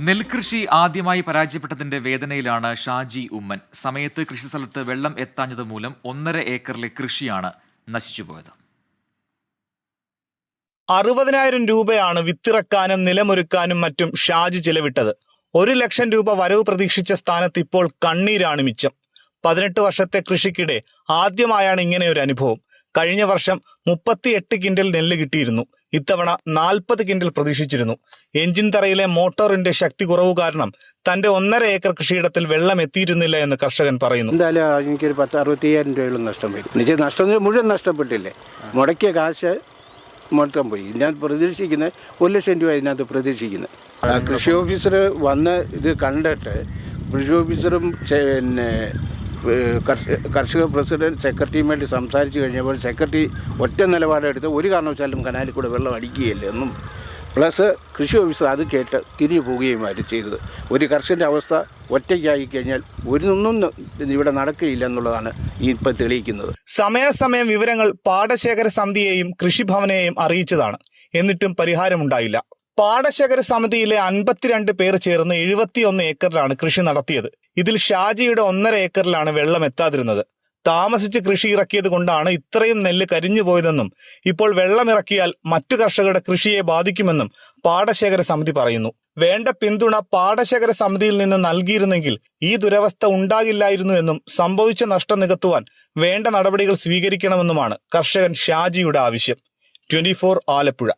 നെൽകൃഷി ആദ്യമായി പരാജയപ്പെട്ടതിന്റെ വേദനയിലാണ് ഷാജി ഉമ്മൻ. സമയത്ത് കൃഷിസ്ഥലത്ത് വെള്ളം എത്താഞ്ഞത് മൂലം ഒന്നര ഏക്കറിലെ കൃഷിയാണ് നശിച്ചുപോയത്. അറുപതിനായിരം രൂപയാണ് വിത്തിറക്കാനും നിലമൊരുക്കാനും മറ്റും ഷാജി ചിലവിട്ടത്. ഒരു ലക്ഷം രൂപ വരവ് പ്രതീക്ഷിച്ച സ്ഥാനത്ത് ഇപ്പോൾ കണ്ണീരാണ് മിച്ചം. പതിനെട്ട് വർഷത്തെ കൃഷിക്കിടെ ആദ്യമായാണ് ഇങ്ങനെ ഒരു അനുഭവം. കഴിഞ്ഞ വർഷം മുപ്പത്തിയെട്ട് കിൻഡൽ നെല്ല് കിട്ടിയിരുന്നു. ഇത്തവണ നാൽപ്പത് കിൻഡൽ പ്രതീക്ഷിച്ചിരുന്നു. എഞ്ചിൻ തറയിലെ മോട്ടോറിന്റെ ശക്തി കുറവ് കാരണം തന്റെ ഒന്നര ഏക്കർ കൃഷിയിടത്തിൽ വെള്ളം എത്തിയിരുന്നില്ല എന്ന് കർഷകൻ പറയുന്നു. എന്തായാലും എനിക്കൊരു പത്ത് അറുപത്തിയ്യായിരം രൂപയോളം നഷ്ടം പോയി. നഷ്ടം മുഴുവൻ നഷ്ടപ്പെട്ടില്ലേ? മുടക്കിയ കാശ് മൊത്തം പോയി. ഞാൻ പ്രതീക്ഷിക്കുന്നത് ഒരു ലക്ഷം രൂപ ഇതിനകത്ത് പ്രതീക്ഷിക്കുന്നത് കൃഷി ഓഫീസർ വന്ന് ഇത് കണ്ടിട്ട് കൃഷി ഓഫീസറും പിന്നെ കർഷക പ്രസിഡന്റ് സെക്രട്ടറിയുമായിട്ട് സംസാരിച്ച് കഴിഞ്ഞപ്പോൾ സെക്രട്ടറി ഒറ്റ നിലപാടെടുത്ത് ഒരു കാരണവശാലും കനാലിൽ കൂടെ വെള്ളം അടിക്കുകയില്ല എന്നും പ്ലസ് കൃഷി ഓഫീസർ അത് കേട്ട് തിരിഞ്ഞു പോവുകയുമായിരുന്നു ചെയ്തത്. ഒരു കർഷകന്റെ അവസ്ഥ ഒറ്റയ്ക്കായി കഴിഞ്ഞാൽ ഒരു ഒരൊന്നും ഇവിടെ നടക്കുകയില്ല എന്നുള്ളതാണ് ഇപ്പം തെളിയിക്കുന്നത്. സമയാസമയം വിവരങ്ങൾ പാടശേഖര സമിതിയെയും കൃഷിഭവനെയും അറിയിച്ചതാണ്. എന്നിട്ടും പരിഹാരമുണ്ടായില്ല. പാടശേഖര സമിതിയിലെ അൻപത്തിരണ്ട് പേർ ചേർന്ന് എഴുപത്തിയൊന്ന് ഏക്കറിലാണ് കൃഷി നടത്തിയത്. ഇതിൽ ഷാജിയുടെ ഒന്നര ഏക്കറിലാണ് വെള്ളം എത്താതിരുന്നത്. താമസിച്ച് കൃഷി ഇറക്കിയത് കൊണ്ടാണ് ഇത്രയും നെല്ല് കരിഞ്ഞു പോയതെന്നും ഇപ്പോൾ വെള്ളം ഇറക്കിയാൽ മറ്റു കർഷകരുടെ കൃഷിയെ ബാധിക്കുമെന്നും പാടശേഖര സമിതി പറയുന്നു. വേണ്ട പിന്തുണ പാടശേഖര സമിതിയിൽ നിന്ന് നൽകിയിരുന്നെങ്കിൽ ഈ ദുരവസ്ഥ ഉണ്ടാകില്ലായിരുന്നു എന്നും സംഭവിച്ച നഷ്ടം നികത്തുവാൻ വേണ്ട നടപടികൾ സ്വീകരിക്കണമെന്നുമാണ് കർഷകൻ ഷാജിയുടെ ആവശ്യം. ട്വന്റി ആലപ്പുഴ.